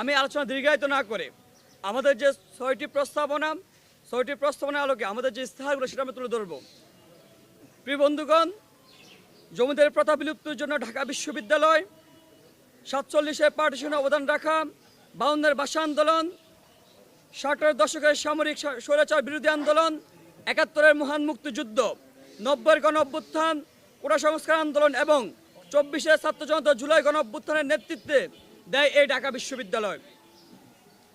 আমি আলোচনা দীর্ঘায়িত না করে আমাদের যে ছয়টি প্রস্তাবনা ছয়টি প্রস্তাবনা আলোকে আমাদের যে ইস্তেহারগুলো সেটা আমি তুলে ধরবো। প্রিয় বন্ধুগণ জমিদের প্রথা বিলুপ্তির জন্য ঢাকা বিশ্ববিদ্যালয় সাতচল্লিশে পার্টিশনে অবদান রাখা, বাউন্নের ভাষা আন্দোলন, ষাটের দশকের সামরিক স্বৈরাচার বিরোধী আন্দোলন, একাত্তরের মহান মুক্তিযুদ্ধ, নব্বইয়ের গণ অভ্যুত্থান সংস্কার আন্দোলন এবং চব্বিশে ছাত্র জনতা জুলাই গণ অভ্যুত্থানের নেতৃত্বে দেয় এই ঢাকা বিশ্ববিদ্যালয়।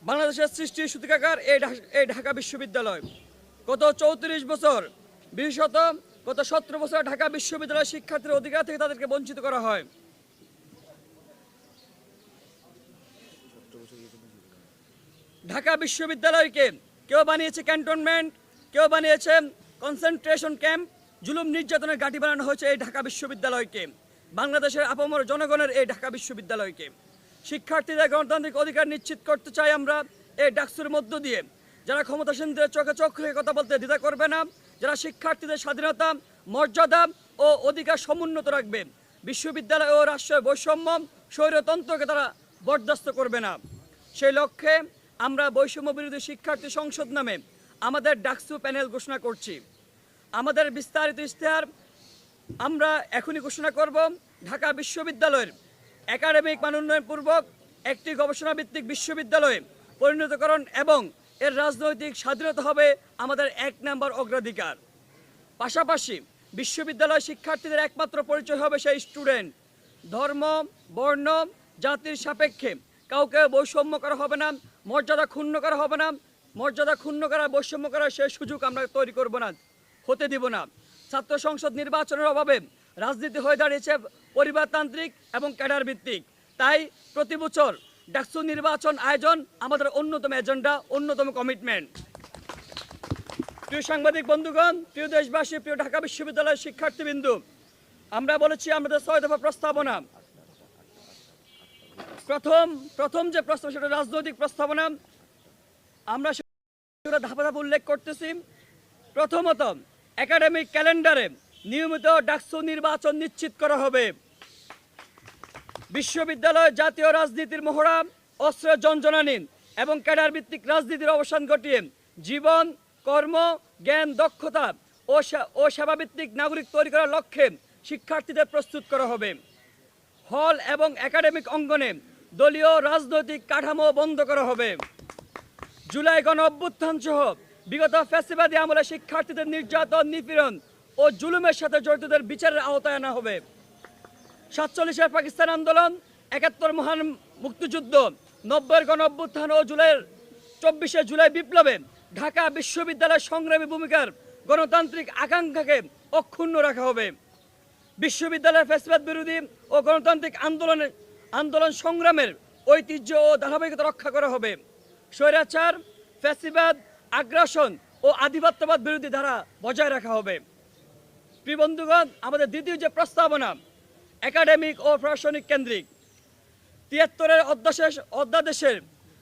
বাংলাদেশের সৃষ্টি সূতিকাগার এই এই ঢাকা বিশ্ববিদ্যালয়। গত চৌত্রিশ বছর বিশেষত গত সতেরো বছর ঢাকা বিশ্ববিদ্যালয়ের শিক্ষার্থীর অধিকার থেকে তাদেরকে বঞ্চিত করা হয়। ঢাকা বিশ্ববিদ্যালয়কে কেউ বানিয়েছে ক্যান্টনমেন্ট, কেউ বানিয়েছে কনসেন্ট্রেশন ক্যাম্প, জুলুম নির্যাতনের ঘাঁটি বানানো হয়েছে এই ঢাকা বিশ্ববিদ্যালয়কে। বাংলাদেশের আপামর জনগণের এই ঢাকা বিশ্ববিদ্যালয়কে। শিক্ষার্থীদের গণতান্ত্রিক অধিকার নিশ্চিত করতে চাই আমরা এই ডাকসুর মধ্য দিয়ে। যারা ক্ষমতাসীনদের চোখে চোখ রেখে কথা বলতে দ্বিধা করবে না, যারা শিক্ষার্থীদের স্বাধীনতা, মর্যাদা ও অধিকার সমুন্নত রাখবে, বিশ্ববিদ্যালয় ও রাষ্ট্রের বৈষম্য, স্বৈরতন্ত্রকে তারা বরদাস্ত করবে না। সেই লক্ষ্যে আমরা বৈষম্য বিরোধী শিক্ষার্থী সংসদ নামে আমাদের ডাকসু প্যানেল ঘোষণা করছি। আমাদের বিস্তারিত ইশতেহার আমরা এখনই ঘোষণা করব। ঢাকা বিশ্ববিদ্যালয়ের একাডেমিক মান উন্নয়নপূর্বক একটি গবেষণা ভিত্তিক বিশ্ববিদ্যালয়ে পরিণতকরণ এবং এর রাজনৈতিক স্বাধীনতা হবে আমাদের এক নম্বর অগ্রাধিকার। পাশাপাশি বিশ্ববিদ্যালয় শিক্ষার্থীদের একমাত্র পরিচয় হবে সেই স্টুডেন্ট। ধর্ম, বর্ণ, জাতির সাপেক্ষে কাউকে বৈষম্য করা হবে না, মর্যাদা ক্ষুণ্ণ করা হবে না, মর্যাদা ক্ষুণ্ণ করা, বৈষম্য করার সেই সুযোগ আমরা তৈরি করব না, হতে দিব না। ছাত্র সংসদ নির্বাচনের অভাবে রাজনীতি হয়ে দাঁড়িয়েছে পরিবারতান্ত্রিক এবং ক্যাডার ভিত্তিক তাই প্রতি বছর ডাকসু নির্বাচন আয়োজন আমাদের অন্যতম এজেন্ডা, অন্যতম কমিটমেন্ট। প্রিয় সাংবাদিক বন্ধুগণ, প্রিয় দেশবাসী, প্রিয় ঢাকা বিশ্ববিদ্যালয়ের শিক্ষার্থীবৃন্দু, আমরা বলেছি আমাদের ছয় দফা প্রস্তাবনা। প্রথম প্রথম যে প্রস্তাব, সেটা রাজনৈতিক প্রস্তাবনা। আমরা ধাপে ধাপে উল্লেখ করতেছি। প্রথমত একাডেমিক ক্যালেন্ডারে নিয়মিত ডাকসু নির্বাচন নিশ্চিত করা হবে। বিশ্ববিদ্যালয় জাতীয় রাজনীতির মহড়া অস্ত্রের যঞ্জনানী এবং ক্যাডার ভিত্তিক রাজনীতির অবসান ঘটিয়ে জীবন, কর্ম, জ্ঞান, দক্ষতা ও সেবাভিত্তিক নাগরিক তৈরি করার লক্ষ্যে শিক্ষার্থীদের প্রস্তুত করা হবে। হল এবং একাডেমিক অঙ্গনে দলীয় রাজনৈতিক কাঠামো বন্ধ করা হবে। জুলাই গণ অভ্যুত্থান সহ বিগত ফ্যাসিবাদী আমলে শিক্ষার্থীদের নির্যাতন, নিপীড়ন ও জুলুমের সাথে জড়িতদের বিচারের আওতায় আনা হবে। সাতচল্লিশের পাকিস্তান আন্দোলন, একাত্তর মহান মুক্তিযুদ্ধ, নব্বইয়ের গণ অভ্যুত্থান ও জুলাইয়ের চব্বিশে জুলাই বিপ্লবে ঢাকা বিশ্ববিদ্যালয়ের সংগ্রামী ভূমিকার গণতান্ত্রিক আকাঙ্ক্ষাকে অক্ষুণ্ণ রাখা হবে। বিশ্ববিদ্যালয়ের ফেসবাদ বিরোধী ও গণতান্ত্রিক আন্দোলনের আন্দোলন সংগ্রামের ঐতিহ্য ও ধারাবাহিকতা রক্ষা করা হবে। স্বৈরাচার ফ্যাসিবাদ আগ্রাসন ও আধিপত্যবাদ বিরোধী ধারা বজায় রাখা হবে। বন্ধুগণ, আমাদের দ্বিতীয় যে প্রস্তাবনা, একাডেমিক ও প্রশাসনিক কেন্দ্রিক, তিয়াত্তরের অধ্যাদেশ অধ্যাদেশের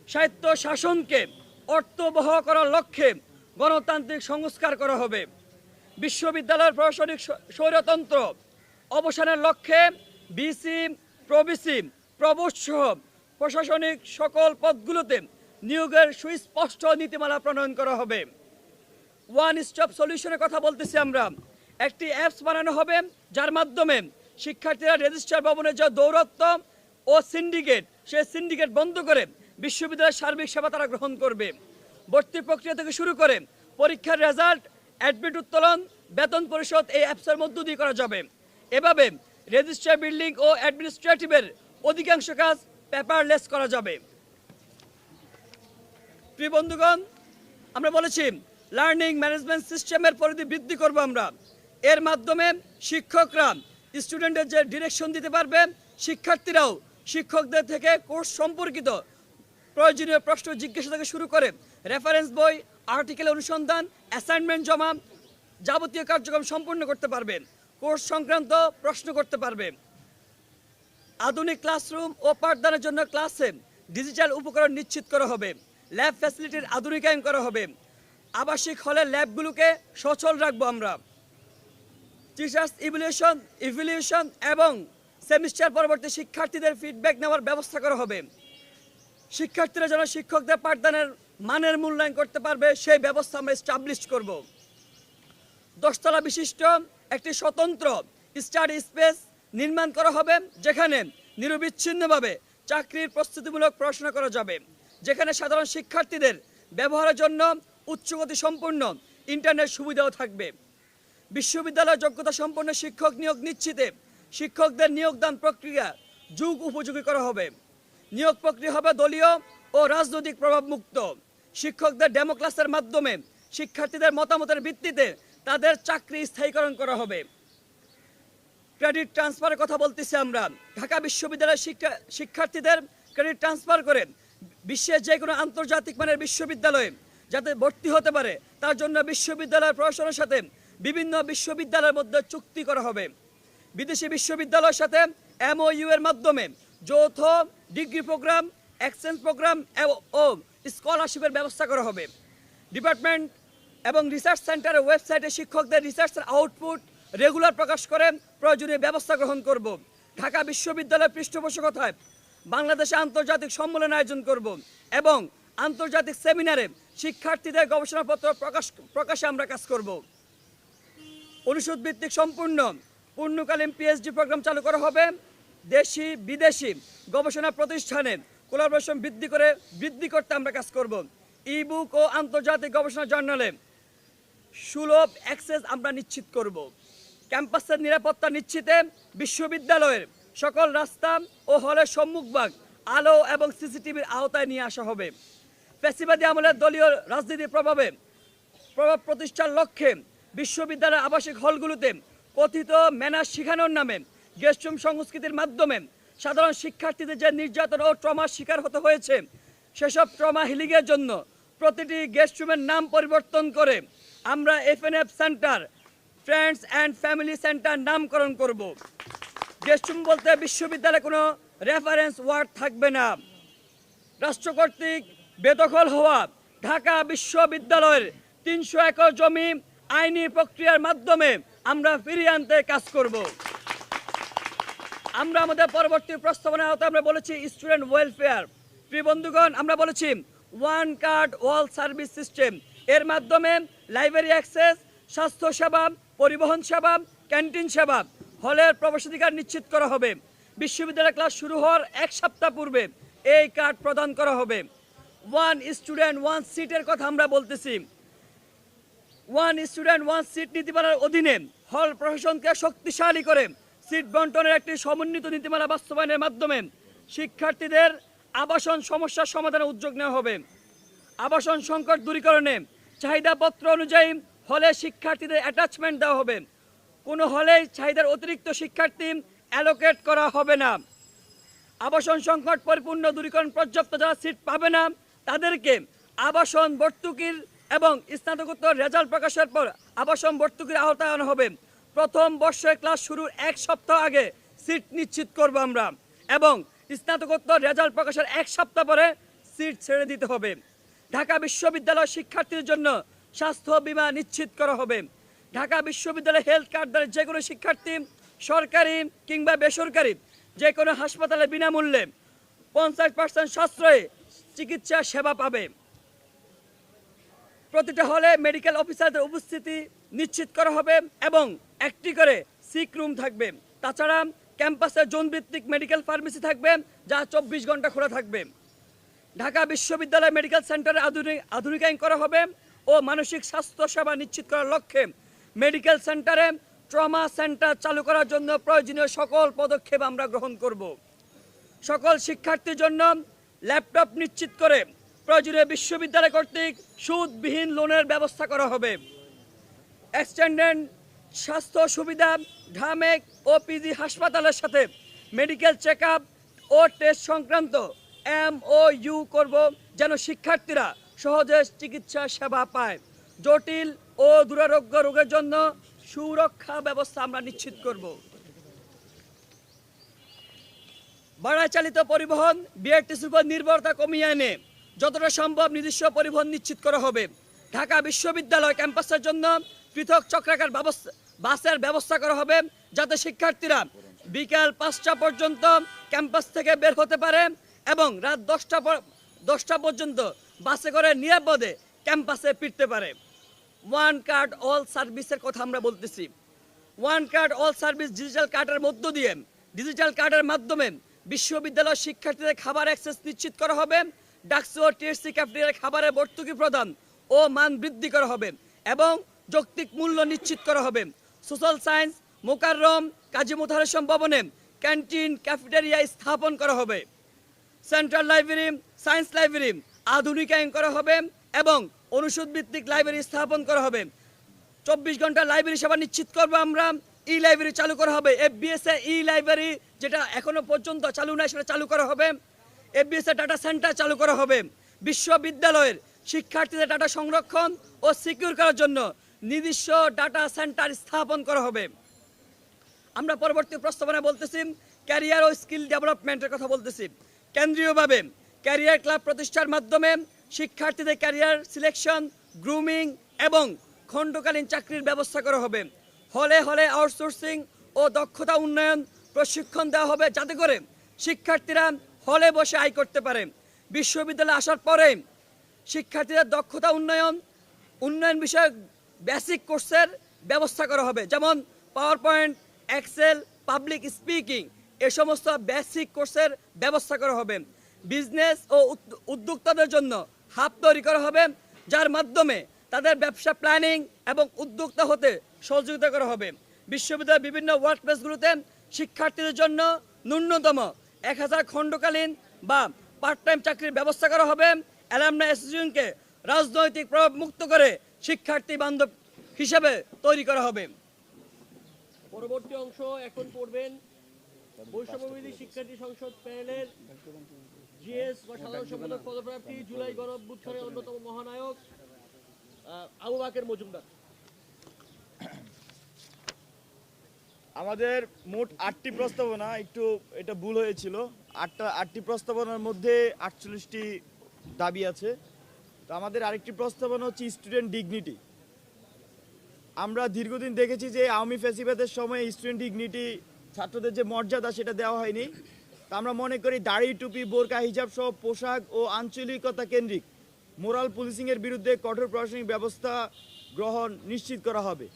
সাহিত্য শাসনকে অর্থবহ করার লক্ষ্যে গণতান্ত্রিক সংস্কার করা হবে। বিশ্ববিদ্যালয়ের প্রশাসনিক স্বৈরতন্ত্র অবসানের লক্ষ্যে বিসি প্রবিসি প্রবোধ সহ প্রশাসনিক সকল পদগুলোতে নিয়োগের সুস্পষ্ট নীতিমালা প্রণয়ন করা হবে। ওয়ান স্টপ সলিউশনের কথা বলতেছি আমরা। একটি অ্যাপস বানানো হবে, যার মাধ্যমে শিক্ষার্থীরা রেজিস্ট্রার ভবনের যে দৌরত্ব ও সিন্ডিকেট সেই সিন্ডিকেট বন্ধ করে বিশ্ববিদ্যালয়ের সার্বিক সেবা তারা গ্রহণ করবে। ভর্তি প্রক্রিয়া থেকে শুরু করে পরীক্ষার রেজাল্ট অ্যাডমিট উত্তোলন, বেতন পরিশোধ এই অ্যাপসের মধ্য দিয়ে করা যাবে। এভাবে রেজিস্ট্রার বিল্ডিং ও অ্যাডমিনিস্ট্রেটিভের অধিকাংশ কাজ পেপারলেস করা যাবে। প্রিয় বন্ধুগণ, আমরা বলেছি লার্নিং ম্যানেজমেন্ট সিস্টেমের পরিধি বৃদ্ধি করব আমরা। এর মাধ্যমে শিক্ষকরা স্টুডেন্টের যে ডিরেকশন দিতে পারবে, শিক্ষার্থীরাও শিক্ষকদের থেকে কোর্স সম্পর্কিত প্রয়োজনীয় প্রশ্ন জিজ্ঞাসা থেকে শুরু করে রেফারেন্স বই আর্টিকেল অনুসন্ধান অ্যাসাইনমেন্ট জমা যাবতীয় কার্যক্রম সম্পূর্ণ করতে পারবে কোর্স সংক্রান্ত প্রশ্ন করতে পারবে। আধুনিক ক্লাসরুম ও পাঠদানের জন্য ক্লাসে ডিজিটাল উপকরণ নিশ্চিত করা হবে ল্যাব ফ্যাসিলিটির আধুনিকায়ন করা হবে। আবাসিক হলের ল্যাবগুলোকে সচল রাখব আমরা। টিচার্স ইভলিউশন ইভলিউশন এবং সেমিস্টার পরবর্তী শিক্ষার্থীদের ফিডব্যাক নেওয়ার ব্যবস্থা করা হবে। শিক্ষার্থীরা যেন শিক্ষকদের পাঠদানের মানের মূল্যায়ন করতে পারবে, সেই ব্যবস্থা আমরা স্টাবলিশ করব। দশতলা বিশিষ্ট একটি স্বতন্ত্র স্টাডি স্পেস নির্মাণ করা হবে, যেখানে নিরবিচ্ছিন্নভাবে চাকরির প্রস্তুতিমূলক পড়াশোনা করা যাবে। যেখানে সাধারণ শিক্ষার্থীদের ব্যবহারের জন্য উচ্চগতি সম্পন্ন ইন্টারনেট সুবিধাও থাকবে। বিশ্ববিদ্যালয় যোগ্যতা সম্পন্ন শিক্ষক নিয়োগ নিশ্চিতে শিক্ষকদের নিয়োগদান প্রক্রিয়া যুগ উপযোগী করা হবে। নিয়োগ প্রক্রিয়া হবে দলীয় ও রাজনৈতিক প্রভাব মুক্ত শিক্ষকদের ডেমোক্লাসের মাধ্যমে শিক্ষার্থীদের মতামতের ভিত্তিতে তাদের চাকরি স্থায়ীকরণ করা হবে। ক্রেডিট ট্রান্সফারের কথা বলতেছি আমরা। ঢাকা বিশ্ববিদ্যালয়ের শিক্ষা, শিক্ষার্থীদের ক্রেডিট ট্রান্সফার করে বিশ্বের যে কোনো আন্তর্জাতিক মানের বিশ্ববিদ্যালয়ে যাতে ভর্তি হতে পারে, তার জন্য বিশ্ববিদ্যালয়ের প্রশাসনের সাথে বিভিন্ন বিশ্ববিদ্যালয়ের মধ্যে চুক্তি করা হবে। বিদেশি বিশ্ববিদ্যালয়ের সাথে এমওইউ এর মাধ্যমে যৌথ ডিগ্রি প্রোগ্রাম এক্সচেঞ্জ প্রোগ্রাম ও স্কলারশিপের ব্যবস্থা করা হবে। ডিপার্টমেন্ট এবং রিসার্চ সেন্টারের ওয়েবসাইটে শিক্ষকদের রিসার্চের আউটপুট রেগুলার প্রকাশ করে প্রয়োজনীয় ব্যবস্থা গ্রহণ করব। ঢাকা বিশ্ববিদ্যালয়ের পৃষ্ঠপোষকতায় বাংলাদেশে আন্তর্জাতিক সম্মেলন আয়োজন করব এবং আন্তর্জাতিক সেমিনারে শিক্ষার্থীদের গবেষণাপত্র প্রকাশ প্রকাশে আমরা কাজ করব। অনুষদ ভিত্তিক সম্পূর্ণ পূর্ণকালীন পিএইচডি প্রোগ্রাম চালু করা হবে দেশি, বিদেশি গবেষণা প্রতিষ্ঠানে। কোলাবোরেশন বৃদ্ধি করে বৃদ্ধি করতে আমরা কাজ করব। ইবুক ও আন্তর্জাতিক গবেষণা জার্নালে সুলভ অ্যাক্সেস আমরা নিশ্চিত করব। ক্যাম্পাসের নিরাপত্তা নিশ্চিতে বিশ্ববিদ্যালয়ের সকল রাস্তা ও হলের সম্মুখভাগ আলো এবং সিসিটিভির আওতায় নিয়ে আসা হবে। ফেসিবাদী আমলের দলীয় রাজনীতির প্রভাবে প্রভাব প্রতিষ্ঠার লক্ষ্যে বিশ্ববিদ্যালয়ের আবাসিক হলগুলোতে কথিত ম্যানার শেখানোর নামে গেস্টরুম সংস্কৃতির মাধ্যমে সাধারণ শিক্ষার্থীদের যে নির্যাতন ও ট্রমার শিকার হতে হয়েছে, সেসব ট্রমা হিলিংয়ের জন্য প্রতিটি গেস্টরুমের নাম পরিবর্তন করে আমরা FNF center, friends and family center নামকরণ করব। গেস্টরুম বলতে বিশ্ববিদ্যালয়ে কোনো রেফারেন্স ওয়ার্ড থাকবে না। রাষ্ট্র কর্তৃক বেদখল হওয়া ঢাকা বিশ্ববিদ্যালয়ের তিনশো একর জমি আইনি প্রক্রিয়ার মাধ্যমে আমরা ফিরিয়ে আনতে কাজ করব। আমরা আমাদের পরবর্তী প্রস্তাবনার আওতায় আমরা বলেছি স্টুডেন্ট ওয়েলফেয়ার প্রিয় বন্ধুগণ, আমরা বলেছি one card wall service system এর মাধ্যমে লাইব্রেরি অ্যাক্সেস স্বাস্থ্য সেবা, পরিবহন সেবা ক্যান্টিন সেবা, হলের প্রবেশাধিকার নিশ্চিত করা হবে। বিশ্ববিদ্যালয় ক্লাস শুরু হওয়ার এক সপ্তাহ পূর্বে এই কার্ড প্রদান করা হবে। ওয়ান স্টুডেন্ট ওয়ান সিটের কথা আমরা বলতেছি। ওয়ান স্টুডেন্ট ওয়ান সিট নীতিমালার অধীনে হল প্রশাসনকে শক্তিশালী করে সিট বন্টনের একটি সমন্বিত নীতিমালা বাস্তবায়নের মাধ্যমে শিক্ষার্থীদের আবাসন সমস্যার সমাধানে উদ্যোগ নেওয়া হবে। আবাসন সংকট দূরীকরণে চাহিদাপত্র অনুযায়ী হলে শিক্ষার্থীদের অ্যাটাচমেন্ট দেওয়া হবে। কোনো হলে চাহিদার অতিরিক্ত শিক্ষার্থী অ্যালোকেট করা হবে না। আবাসন সংকট পরিপূর্ণ দূরীকরণ পর্যাপ্ত যারা সিট পাবে না, তাদেরকে আবাসন ভর্তুকির এবং স্নাতকোত্তর রেজাল্ট প্রকাশের পর আবাসন ভর্তুকির আনা হবে। প্রথম বর্ষের ক্লাস শুরুর এক সপ্তাহ আগে সিট নিশ্চিত করব আমরা এবং স্নাতকোত্তর রেজাল্ট প্রকাশের এক সপ্তাহ পরে সিট ছেড়ে দিতে হবে। ঢাকা বিশ্ববিদ্যালয় শিক্ষার্থীদের জন্য স্বাস্থ্য বীমা নিশ্চিত করা হবে। ঢাকা বিশ্ববিদ্যালয় হেলথ কার্ড দ্বারা যে কোনো শিক্ষার্থী, সরকারি কিংবা বেসরকারি যে কোনো হাসপাতালে বিনামূল্যে পঞ্চাশ পার্সেন্ট সাশ্রয়ে চিকিৎসা সেবা পাবে। প্রতিটা হলে মেডিকেল অফিসারদের উপস্থিতি নিশ্চিত করা হবে এবং একটি করে সিক রুম থাকবে। তাছাড়া ক্যাম্পাসে জোনভিত্তিক মেডিকেল ফার্মেসি থাকবে, যা চব্বিশ ঘণ্টা খোলা থাকবে। ঢাকা বিশ্ববিদ্যালয় মেডিকেল সেন্টারে আধুনিক, আধুনিকায়ন করা হবে ও মানসিক স্বাস্থ্য সেবা নিশ্চিত করার লক্ষ্যে মেডিকেল সেন্টারে ট্রমা সেন্টার চালু করার জন্য প্রয়োজনীয় সকল পদক্ষেপ আমরা গ্রহণ করব। সকল শিক্ষার্থীর জন্য ল্যাপটপ নিশ্চিত করে প্রয়োজনীয় বিশ্ববিদ্যালয় কর্তৃক সুদবিহীন লোনের ব্যবস্থা করা হবে। এক্সটেন্ডেড স্বাস্থ্য সুবিধা, ঢামেক ও পিজি হাসপাতালের সাথে মেডিকেল চেক ও টেস্ট সংক্রান্ত এম ও ইউ করব যেন শিক্ষার্থীরা সহজে চিকিৎসা সেবা পায়। জটিল ও দুরারোগ্য রোগের জন্য সুরক্ষা ব্যবস্থা আমরা নিশ্চিত করব। ভাড়া চালিত পরিবহন বিআরটিসির উপর নির্ভরতা কমিয়ে এনে যতটা সম্ভব নিজস্ব পরিবহন নিশ্চিত করা হবে। ঢাকা বিশ্ববিদ্যালয় ক্যাম্পাসের জন্য পৃথক চক্রাকার ব্যবস্থা, বাসের ব্যবস্থা করা হবে যাতে শিক্ষার্থীরা বিকাল পাঁচটা পর্যন্ত ক্যাম্পাস থেকে বের হতে পারে এবং রাত দশটা দশটা পর্যন্ত বাসে করে নিরাপদে ক্যাম্পাসে ফিরতে পারে। ওয়ান কার্ড অল সার্ভিসের কথা আমরা বলতেছি। One card all service digital কার্ডের মধ্য দিয়ে, ডিজিটাল কার্ডের মাধ্যমে বিশ্ববিদ্যালয় শিক্ষার্থীদের খাবার অ্যাক্সেস নিশ্চিত করা হবে ডাকসু ও টিএসসি ক্যাফেটেরিয়ার খাবারের ভর্তুকি প্রদান ও মান বৃদ্ধি করা হবে এবং যৌক্তিক মূল্য নিশ্চিত করা হবে। সোশ্যাল সায়েন্স, মোকাররম, কাজী মোতাহারসম ভবনে ক্যান্টিন, ক্যাফেটেরিয়া স্থাপন করা হবে। সেন্ট্রাল লাইব্রেরি, সায়েন্স লাইব্রেরি আধুনিকায়ন করা হবে এবং অনুষদ ভিত্তিক লাইব্রেরি স্থাপন করা হবে। চব্বিশ ঘণ্টা লাইব্রেরি সেবা নিশ্চিত করব আমরা। ই লাইব্রেরি চালু করা হবে। এফবিএস এ ই লাইব্রেরি যেটা এখনও পর্যন্ত চালু নাই, সেটা চালু করা হবে। এফবিএস ডাটা সেন্টার চালু করা হবে। বিশ্ববিদ্যালয়ের শিক্ষার্থীদের ডাটা সংরক্ষণ ও সিকিউর করার জন্য নির্দিষ্ট ডাটা সেন্টার স্থাপন করা হবে। আমরা পরবর্তী প্রস্তাবনা বলতেছি ক্যারিয়ার ও স্কিল ডেভেলপমেন্টের কথা বলতেছি। কেন্দ্রীয়ভাবে ক্যারিয়ার ক্লাব প্রতিষ্ঠার মাধ্যমে শিক্ষার্থীদের ক্যারিয়ার সিলেকশন গ্রুমিং এবং খণ্ডকালীন চাকরির ব্যবস্থা করা হবে। হলে হলে আউটসোর্সিং ও দক্ষতা উন্নয়ন প্রশিক্ষণ দেওয়া হবে যাতে করে শিক্ষার্থীরা হলে বসে আয় করতে পারে। বিশ্ববিদ্যালয়ে আসার পরে শিক্ষার্থীদের দক্ষতা উন্নয়ন উন্নয়ন বিষয়ক বেসিক কোর্সের ব্যবস্থা করা হবে। যেমন power point excel public speaking এ সমস্ত বেসিক কোর্সের ব্যবস্থা করা হবে। বিজনেস ও উদ্যোক্তাদের জন্য হাব তৈরি করা হবে, যার মাধ্যমে তাদের ব্যবসা প্ল্যানিং এবং উদ্যোক্তা হতে সহযোগিতা করা হবে। বিশ্ববিদ্যালয়ের বিভিন্ন ওয়ার্ক প্লেসগুলোতে শিক্ষার্থীদের জন্য ন্যূনতম এক হাজার খণ্ডকালীন বা পার্ট টাইম চাকরির ব্যবস্থা করা হবে। অ্যালামনা অ্যাসোসিয়েশনকে রাজনৈতিক প্রভাব মুক্ত করে শিক্ষার্থী বান্ধব হিসেবে তৈরি করা হবে। পরবর্তী অংশ এখন পড়বেন বৈষম্যবিধি শিক্ষার্থী সংসদ প্যানেলের জিএস বা সাধারণ সম্পাদক পদপ্রার্থী জুলাই গণ অভ্যুত্থানের অন্যতম মহানায়ক আবু বাকের মজুমদার। আমাদের মোট আটটি প্রস্তাবনা, একটু এটা ভুল হয়েছিল। আটটা, আটটি প্রস্তাবনার মধ্যে আটচল্লিশটি দাবি আছে। তো আমাদের আরেকটি প্রস্তাবনা হচ্ছে স্টুডেন্ট ডিগনিটি আমরা দীর্ঘদিন দেখেছি যে আওয়ামী ফেসিবাদের সময় স্টুডেন্ট ডিগনিটি ছাত্রদের যে মর্যাদা সেটা দেওয়া হয়নি। তা আমরা মনে করি দাড়ি, টুপি, বোরকা, হিজাব সহ পোশাক ও আঞ্চলিকতা কেন্দ্রিক। মোরাল পুলিশিংয়ের বিরুদ্ধে কঠোর প্রশাসনিক ব্যবস্থা গ্রহণ নিশ্চিত করা হবে।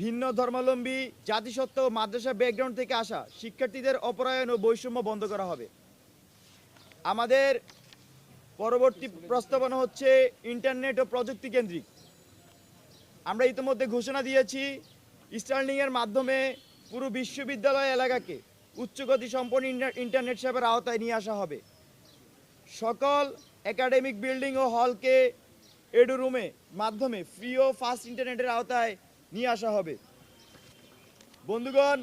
ভিন্ন ধর্মাবলম্বী, জাতিসত্ত্ব ও মাদ্রাসা ব্যাকগ্রাউন্ড থেকে আসা শিক্ষার্থীদের অপরায়ণ ও বৈষম্য বন্ধ করা হবে। আমাদের পরবর্তী প্রস্তাবনা হচ্ছে ইন্টারনেট ও প্রযুক্তি কেন্দ্রিক। আমরা ইতিমধ্যে ঘোষণা দিয়েছি স্টার্লিংয়ের মাধ্যমে পুরো বিশ্ববিদ্যালয় এলাকাকে উচ্চগতি সম্পন্ন ইন্টার- ইন্টারনেট সেবার আওতায় নিয়ে আসা হবে। সকল একাডেমিক বিল্ডিং ও হলকে এডু রুমে মাধ্যমে ফ্রি ও ফাস্ট ইন্টারনেটের আওতায় নিয়ে আসা হবে। বন্ধুগণ,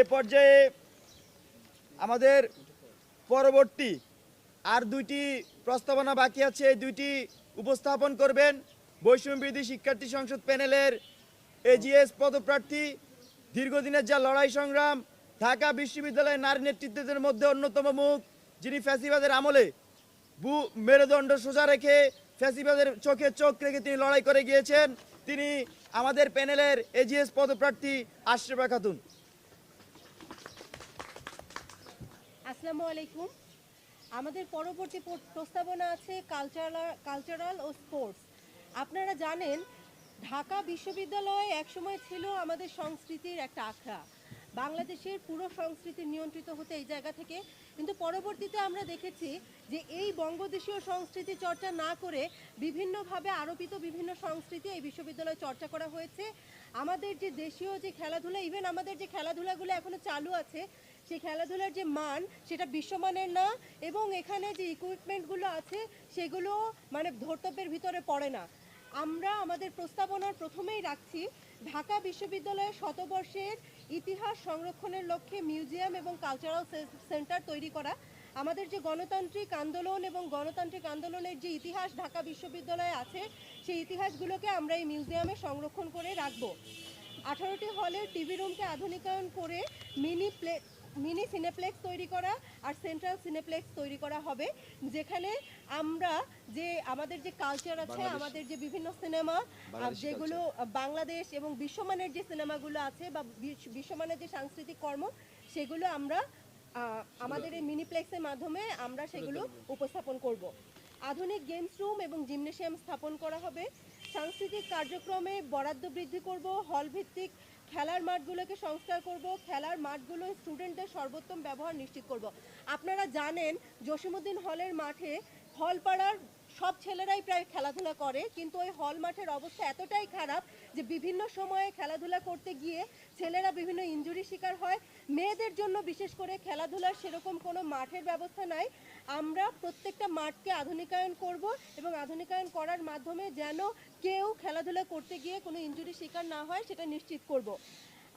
এ পর্যায়ে আমাদের পরবর্তী আর দুইটি প্রস্তাবনা বাকি আছে, এই দুইটি উপস্থাপন করবেন বৈষম্যবিধি শিক্ষার্থী সংসদ প্যানেলের এজিএস পদপ্রার্থী, দীর্ঘদিনের যা লড়াই সংগ্রাম, ঢাকা বিশ্ববিদ্যালয়ের নারী নেতৃত্বদের মধ্যে অন্যতম মুখ, যিনি ফ্যাসিবাদের আমলে বু, মেরুদণ্ড সোজা রেখে ফ্যাসিবাদের চোখে চোখ রেখে তিনি লড়াই করে গিয়েছেন। তিনি আমাদের প্যানেলের এজিএস পদপ্রার্থী আশরাফা খাতুন আসসালামু আলাইকুম। আমাদের পরবর্তী প্র- প্রস্তাবনা আছে কালচারাল কালচারাল ও স্পোর্টস আপনারা জানেন, ঢাকা বিশ্ববিদ্যালয় একসময় ছিল আমাদের সংস্কৃতির একটা আখড়া। বাংলাদেশের পুরো সংস্কৃতি নিয়ন্ত্রিত হতে এই জায়গা থেকে কিন্তু পরবর্তীতে আমরা দেখেছি যে এই বঙ্গদেশীয় সংস্কৃতি চর্চা না করে বিভিন্নভাবে আরোপিত বিভিন্ন সংস্কৃতি এই বিশ্ববিদ্যালয়ে চর্চা করা হয়েছে। আমাদের যে দেশীয় যে খেলাধুলা ইভেন আমাদের যে খেলাধুলাগুলো এখনও চালু আছে, সেই খেলাধুলার যে মান, সেটা বিশ্বমানের না এবং এখানে যে ইকুইপমেন্টগুলো আছে, সেগুলো মানে ধর্তব্যের ভিতরে পড়ে না। আমরা আমাদের প্রস্তাবনার প্রথমেই রাখছি, ঢাকা বিশ্ববিদ্যালয়ের শতবর্ষের ইতিহাস সংরক্ষণের লক্ষ্যে মিউজিয়াম এবং কালচারাল সেন্টার তৈরি করা। আমাদের যে গণতান্ত্রিক আন্দোলন এবং গণতান্ত্রিক আন্দোলনের যে ইতিহাস ঢাকা বিশ্ববিদ্যালয়ে আছে, সেই ইতিহাসগুলোকে আমরা এই মিউজিয়ামে সংরক্ষণ করে রাখব। আঠারোটি হলের টিভি রুমকে আধুনিকায়ন করে মিনি প্লে মিনি সিনেপ্লেক্স তৈরি করা আর সেন্ট্রাল সিনেপ্লেক্স তৈরি করা হবে যেখানে আমরা যে আমাদের যে কালচার আছে আমাদের যে বিভিন্ন সিনেমা যেগুলো বাংলাদেশ এবং বিশ্বমানের যে সিনেমাগুলো আছে বা বিশ্বমানের যে সাংস্কৃতিক কর্ম সেগুলো আমরা আমাদের এই মিনিপ্লেক্সের মাধ্যমে আমরা সেগুলো উপস্থাপন করব। আধুনিক গেমস রুম এবং জিমনেশিয়াম স্থাপন করা হবে। সাংস্কৃতিক কার্যক্রমে বরাদ্দ বৃদ্ধি করব হল ভিত্তিক খেলার মাঠগুলোকে সংস্কার করব, খেলার মাঠগুলো স্টুডেন্টদের সর্বোত্তম ব্যবহার নিশ্চিত করব। আপনারা জানেন জসিমুদ্দিন হলের মাঠে হল পাড়ার সব ছেলেরাই প্রায় খেলাধুলা করে, কিন্তু ওই হল মাঠের অবস্থা এতটাই খারাপ যে বিভিন্ন সময়ে খেলাধুলা করতে গিয়ে ছেলেরা বিভিন্ন ইনজুরি শিকার হয়। মেয়েদের জন্য বিশেষ করে খেলাধুলার সেরকম কোনো মাঠের ব্যবস্থা নাই। আমরা প্রত্যেকটা মাঠকে আধুনিকায়ন করব এবং আধুনিকায়ন করার মাধ্যমে যেন কেউ খেলাধুলা করতে গিয়ে কোনো ইনজুরি শিকার না হয়, সেটা নিশ্চিত করব।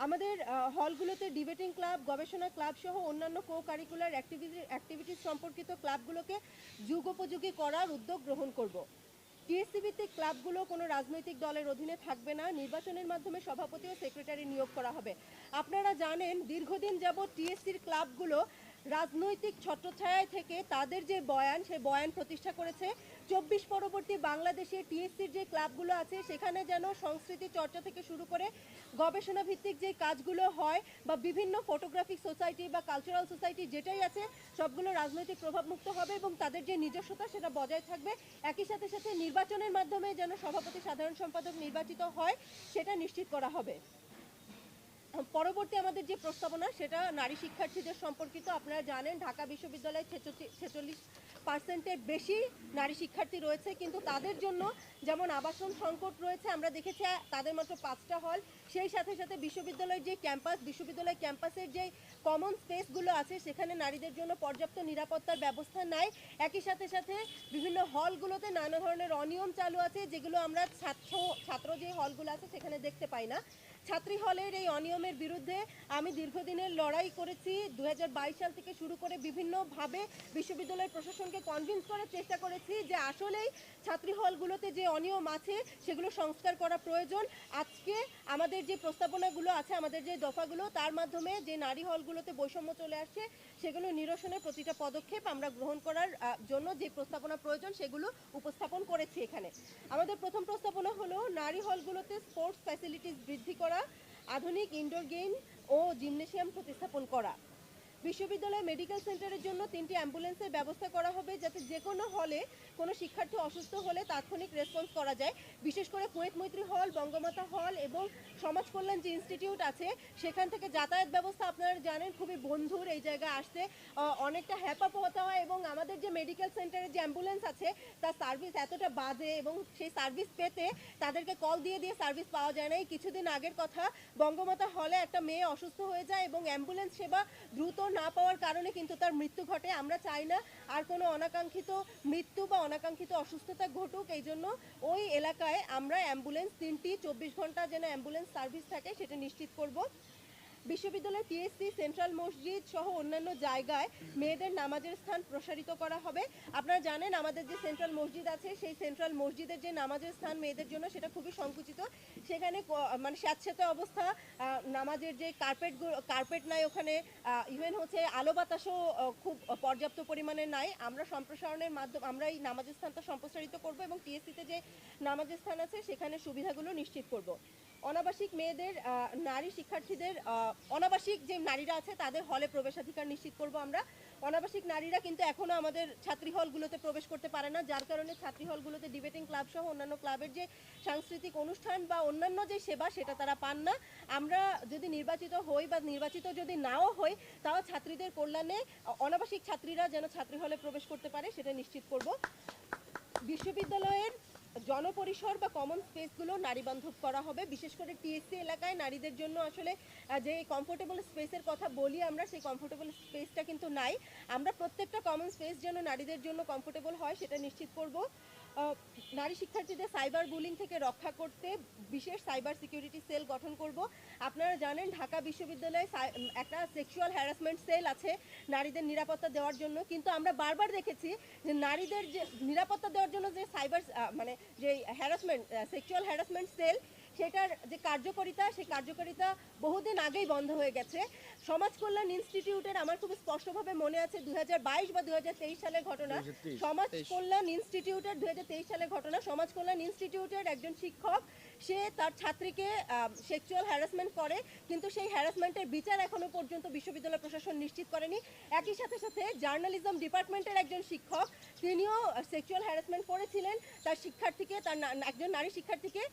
আমাদের হলগুলোতে ডিবেটিং ক্লাব গবেষণা ক্লাব সহ অন্যান্য কো কারিকুলার অ্যাক্টিভিটি অ্যাক্টিভিটিস সম্পর্কিত ক্লাবগুলোকে যুগোপযোগী করার উদ্যোগ গ্রহণ করব। টিএসসি ভিত্তিক ক্লাবগুলো কোনো রাজনৈতিক দলের অধীনে থাকবে না, নির্বাচনের মাধ্যমে সভাপতি ও সেক্রেটারি নিয়োগ করা হবে। আপনারা জানেন, দীর্ঘদিন যাবৎ টিএসসির ক্লাবগুলো রাজনৈতিক ছত্রছায়ায় থেকে তাদের যে বয়ান সেই বয়ান প্রতিষ্ঠা করেছে। চব্বিশ পরবর্তী বাংলাদেশে টিএসসির যে ক্লাবগুলো আছে, সেখানে যেন সংস্কৃতি চর্চা থেকে শুরু করে গবেষণা ভিত্তিক যে কাজগুলো হয় বা বিভিন্ন ফটোগ্রাফিক সোসাইটি বা কালচারাল সোসাইটি যেটাই আছে, সবগুলো রাজনৈতিক প্রভাবমুক্ত হবে এবং তাদের যে নিজস্বতা সেটা বজায় থাকবে। একই সাথে সাথে নির্বাচনের মাধ্যমে যেন সভাপতি সাধারণ সম্পাদক নির্বাচিত হয়, সেটা নিশ্চিত করা হবে। পরবর্তী আমাদের যে প্রস্তাবনা, সেটা নারী শিক্ষার্থীদের সম্পর্কিত। আপনারা জানেন, ঢাকা বিশ্ববিদ্যালয়ে ছেচল্লিশ পার্সেন্টের বেশি নারী শিক্ষার্থী রয়েছে, কিন্তু তাদের জন্য যেমন আবাসন সংকট রয়েছে, আমরা দেখেছি, তাদের মাত্র পাঁচটা হল। সেই সাথে সাথে বিশ্ববিদ্যালয়ের যে ক্যাম্পাস, বিশ্ববিদ্যালয় ক্যাম্পাসের যে কমন স্পেসগুলো আছে, সেখানে নারীদের জন্য পর্যাপ্ত নিরাপত্তার ব্যবস্থা নাই। একই সাথে সাথে বিভিন্ন হলগুলোতে নানা ধরনের অনিয়ম চালু আছে, যেগুলো আমরা ছাত্র ছাত্র যে হলগুলো আছে, সেখানে দেখতে পাই না। ছাত্রী হলের এই অনিয়মের বিরুদ্ধে আমি দীর্ঘদিনের লড়াই করেছি। দুই হাজার বাইশ সাল থেকে শুরু করে বিভিন্নভাবে বিশ্ববিদ্যালয়ের প্রশাসনকে কনভিন্স করার চেষ্টা করেছি যে আসলেই ছাত্রী হলগুলোতে যে অনিয়ম আছে, সেগুলো সংস্কার করা প্রয়োজন। আজকে আমাদের যে প্রস্তাবনাগুলো আছে, আমাদের যে দফাগুলো, তার মাধ্যমে যে নারী হলগুলোতে বৈষম্য চলে আসছে, সেগুলো নিরসনের প্রতিটা পদক্ষেপ আমরা গ্রহণ করার জন্য যে প্রস্তাবনা প্রয়োজন, সেগুলো উপস্থাপন করেছি এখানে। আমাদের প্রথম প্রস্তাবনা হলো, নারী হলগুলোতে স্পোর্টস ফ্যাসিলিটিস বৃদ্ধি করা, আধুনিক ইনডোর গেম ও জিমনেশিয়াম প্রতিস্থাপন করা। বিশ্ববিদ্যালয় মেডিকেল সেন্টারের জন্য তিনটি অ্যাম্বুলেন্সের ব্যবস্থা করা হবে যাতে যে কোনো হলে কোনো শিক্ষার্থী অসুস্থ হলে তাৎক্ষণিক রেসপন্স করা যায়। বিশেষ করে কুয়েত মৈত্রী হল, বঙ্গমাতা হল এবং সমাজ কল্যাণ যে ইনস্টিটিউট আছে, সেখান থেকে যাতায়াত ব্যবস্থা আপনারা জানেন, খুবই বন্ধুর এই জায়গায় আসতে অনেকটা হ্যাপা পোহাতে হয় এবং আমাদের যে মেডিকেল সেন্টারের যে অ্যাম্বুলেন্স আছে, তার সার্ভিস এতটা বাজে এবং সেই সার্ভিস পেতে তাদেরকে কল দিয়ে দিয়ে সার্ভিস পাওয়া যায় না। এই কিছুদিন আগের কথা, বঙ্গমাতা হলে একটা মেয়ে অসুস্থ হয়ে যায় এবং অ্যাম্বুলেন্স সেবা দ্রুত না পাওয়ার কারণে কিন্তু তার মৃত্যু ঘটে। আমরা চাই না আর কোনো অনাকাঙ্ক্ষিত মৃত্যু বা অনাকাঙ্ক্ষিত অসুস্থতা ঘটুক। এই জন্য ওই এলাকায় আমরা অ্যাম্বুলেন্স তিনটি, চব্বিশ ঘণ্টা যেন অ্যাম্বুলেন্স সার্ভিস থাকে, সেটা নিশ্চিত করব। বিশ্ববিদ্যালয় টিএসসি সেন্ট্রাল মসজিদ সহ অন্যান্য জায়গায় মেয়েদের নামাজের স্থান প্রসারিত করা হবে। আপনারা জানেন আমাদের যে সেন্ট্রাল মসজিদ আছে, সেই সেন্ট্রাল মসজিদের যে নামাজের স্থান মেয়েদের জন্য সেটা খুবই সংকুচিত। সেখানে মানে স্যাঁতস্যাঁতে অবস্থা নামাজের যে কার্পেট কার্পেট নাই ওখানে ইভেন হচ্ছে আলো বাতাসও খুব পর্যাপ্ত পরিমাণে নাই। আমরা সম্প্রসারণের মাধ্যমে, আমরা এই নামাজের স্থানটা সম্প্রসারিত করব এবং টিএসসিতে যে নামাজের স্থান আছে, সেখানে সুবিধাগুলো নিশ্চিত করব। অনাবাসিক মেয়েদের নারী শিক্ষার্থীদের অনাবাসিক যে নারীরা আছে তাদের হলে প্রবেশাধিকার নিশ্চিত করব আমরা। অনাবাসিক নারীরা কিন্তু এখনও আমাদের ছাত্রী হলগুলোতে প্রবেশ করতে পারে না, যার কারণে ছাত্রী হলগুলোতে ডিবেটিং ক্লাব সহ অন্যান্য ক্লাবের যে সাংস্কৃতিক অনুষ্ঠান বা অন্যান্য যে সেবা সেটা তারা পান না। আমরা যদি নির্বাচিত হই বা নির্বাচিত যদি নাও হই, তাও ছাত্রীদের কল্যাণে অনাবাসিক ছাত্রীরা যেন ছাত্রী হলে প্রবেশ করতে পারে, সেটা নিশ্চিত করব। বিশ্ববিদ্যালয়ের জনপরিসর বা কমন স্পেসগুলো নারী বান্ধব করা হবে। বিশেষ করে টিএসসি এলাকায় নারীদের জন্য আসলে যে কমফোর্টেবল স্পেসের কথা বলি আমরা, সেই কমফোর্টেবল স্পেসটা কিন্তু নাই। আমরা প্রত্যেকটা কমন স্পেস যেন নারীদের জন্য কমফোর্টেবল হয়, সেটা নিশ্চিত করব। নারী শিক্ষার্থীদের সাইবার বুলিং থেকে রক্ষা করতে বিশেষ সাইবার সিকিউরিটি সেল গঠন করব। আপনারা জানেন, ঢাকা বিশ্ববিদ্যালয়ে একটা সেক্সুয়াল হ্যারাসমেন্ট সেল আছে নারীদের নিরাপত্তা দেওয়ার জন্য। কিন্তু আমরা বারবার দেখেছি যে নারীদের যে নিরাপত্তা দেওয়ার জন্য যে সাইবার মানে যে হ্যারাসমেন্ট সেক্সুয়াল হ্যারাসমেন্ট সেল সেটার যে কার্যকারিতা সেই কার্যকারিতা বহুদিন আগেই বন্ধ হয়ে গেছে। সমাজ কল্যাণ ইনস্টিটিউটের আমার খুব স্পষ্টভাবে মনে আছে দু হাজার বাইশ বা দুই হাজার তেইশ সালের ঘটনা। সমাজ কল্যাণ ইনস্টিটিউটের দুই সালের ঘটনা। সমাজ কল্যাণ ইনস্টিটিউটের একজন শিক্ষক সে তার ছাত্রীকে সেক্সুয়াল হ্যারাসমেন্ট করে কিন্তু সেই হ্যারাসমেন্টের বিচার এখনও পর্যন্ত বিশ্ববিদ্যালয় প্রশাসন নিশ্চিত করেনি। একই সাথে সাথে জার্নালিজম ডিপার্টমেন্টের একজন শিক্ষক তিনিও সেক্সুয়াল হ্যারাসমেন্ট করেছিলেন। তার শিক্ষার্থীকে তার একজন নারী শিক্ষার্থীকে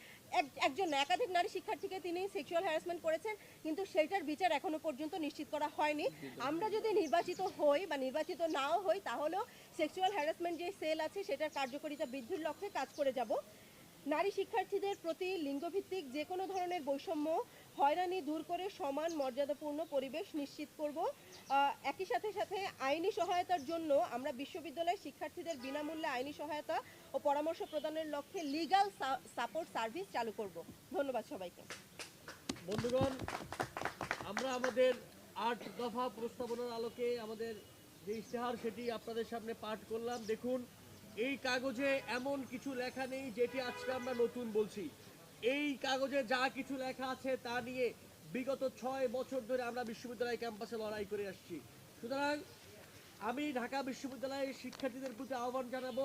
একজন একাধিক নারী শিক্ষার্থীকে তিনি সেক্সুয়াল হ্যারাসমেন্ট করেছেন, কিন্তু সেইটার বিচার এখনও পর্যন্ত নিশ্চিত করা হয়নি। আমরা যদি নির্বাচিত হই বা নির্বাচিত নাও হই, তাহলেও সেক্সুয়াল হ্যারাসমেন্ট যে সেল আছে, সেটার কার্যকারিতা বৃদ্ধির লক্ষ্যে কাজ করে যাব। নারী শিক্ষার্থীদের প্রতি লিঙ্গভিত্তিক যে কোনো ধরনের বৈষম্য হয়রানি দূর করে সমান মর্যাদাপূর্ণ পরিবেশ নিশ্চিত করব। একই সাথে সাথে আইনি সহায়তার জন্য আমরা বিশ্ববিদ্যালয়ের শিক্ষার্থীদের বিনামূল্যে আইনি সহায়তা ও পরামর্শ প্রদানের লক্ষ্যে লিগ্যাল সাপোর্ট সার্ভিস চালু করব। ধন্যবাদ সবাইকে। বন্ধুগণ, আমরা আমাদের আট দফা প্রস্তাবনার আলোকে আমাদের যে ইশতেহার সেটি আপনাদের সামনে পাঠ করলাম। দেখুন, এই কাগজে এমন কিছু লেখা নেই যেটি আজকে আমরা নতুন বলছি। এই কাগজে যা কিছু লেখা আছে তা নিয়ে বিগত ছয় বছর ধরে আমরা বিশ্ববিদ্যালয় ক্যাম্পাসে লড়াই করে আসছি। সুতরাং আমি ঢাকা বিশ্ববিদ্যালয়ের শিক্ষার্থীদের প্রতি আহ্বান জানাব।